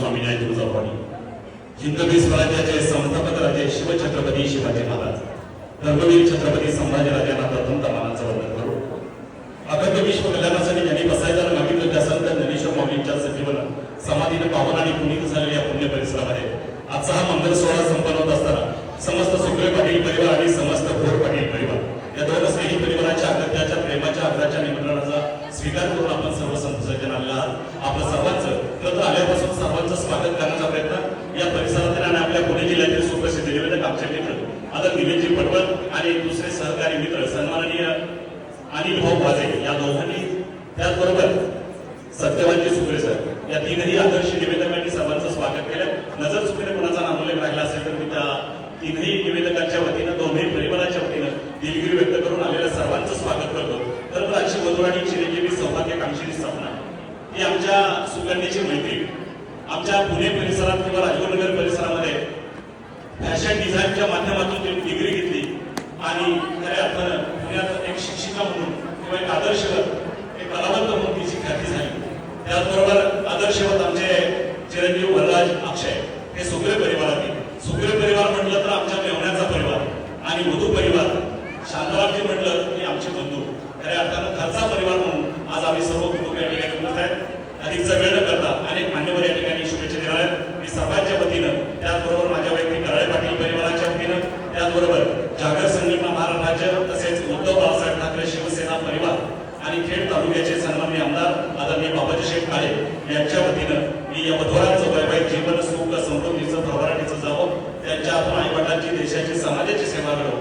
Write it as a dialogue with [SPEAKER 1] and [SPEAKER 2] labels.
[SPEAKER 1] स्वामी जय तुळजाभवानी हिंदवी स्वराज्याचे संस्थापक राजे शिवछत्रपती शिवाजी महाराज धर्मवीर छत्रपती संभाजीराजांना प्रथम मानाचं वंदन करू. अखंड विश्व कल्याणासाठी ज्यांनी बसायला मागितलं त्या संत ज्ञानेश्वर माऊलींच्या सजीवन समाधीने पावन आणि पुनीत झालेल्या पुण्य परिसरामध्ये आजचा हा मंगल सोहळा संपन्न होत असताना समस्त सुखरे पाटील परिवार आणि समस्त भोर पाटील परिवार या दोन स्नेही परिवाराच्या अगत्याच्या प्रेमाच्या अग्राच्या निमंत्रणाचा स्वीकार करून आपण सर्व संत सज्जन आलेला आहात आपलं सर्व सर्वांचं स्वागत करण्याचा प्रयत्न या परिसरातील आणि आपल्या पुणे जिल्ह्यातील सुप्रसिद्ध निवेदक आमचे मित्र आता निलेशजी पटवळ आणि दुसरे सहकारी मित्र सन्माननीय अनिल भाऊ भाजे या दोघांनी त्याचबरोबर सत्यवानजी सुखरे सर या तीनही आदर्श निवेदकांनी सर्वांचं स्वागत केलं. नजर चुकीने कोणाचा नामोल्लेख राहिला असेल तर मी त्या तीनही निवेदकांच्या वतीनं दोन्ही परिवाराच्या वतीनं दिलगिरी व्यक्त करून आलेल्या सर्वांचं स्वागत करतो. तर अशी मधुर आणि चिरंजीवी सौभाग्यकांक्षी स्थापना ही आमच्या सुकन्याची मैत्री आमच्या पुणे परिसरात किंवा राजगुरुनगर परिसरामध्ये फॅशन डिझाईनच्या माध्यमातून त्यांनी डिग्री घेतली. आणि खऱ्या अर्थानं पुण्यात एक शिक्षिका म्हणून किंवा एक आदर्शवत एक कलावंत म्हणून तिची ख्याती झाली. त्याचबरोबर आदर्शवत आमचे चिरंजीव वरराज अक्षय हे सुगरे परिवारातील सुगरे परिवार म्हटलं तर आमच्या मेवण्याचा परिवार आणि मधु परिवार. शांतरामजी म्हटलं की आमचे बंधू. खऱ्या अर्थानं खर्चा परिवार म्हणून आज आम्ही सर्व कुटुंब या ठिकाणी उपस्थित वेळ न करता अनेक मान्यवर या ठिकाणी शुभेच्छा देणार आहेत. मी सर्वांच्या वतीनं त्याचबरोबर माझ्या वैयक्तिक कराळे पाटील परिवाराच्या वतीनं त्याचबरोबर जागर संघटना महाराष्ट्र राज्य तसेच उद्धव बाळासाहेब ठाकरे शिवसेना परिवार आणि खेड तालुक्याचे सन्माननीय आमदार आदरणीय बाबाजी शेख काळे यांच्या वतीनं मी या मधुरांचं वैवाहिक जीवन सुख समृद्धीचं भरभराटीचं जावं. त्यांच्या आपण आई वडिलांची देशाची समाजाची सेवा घडवू.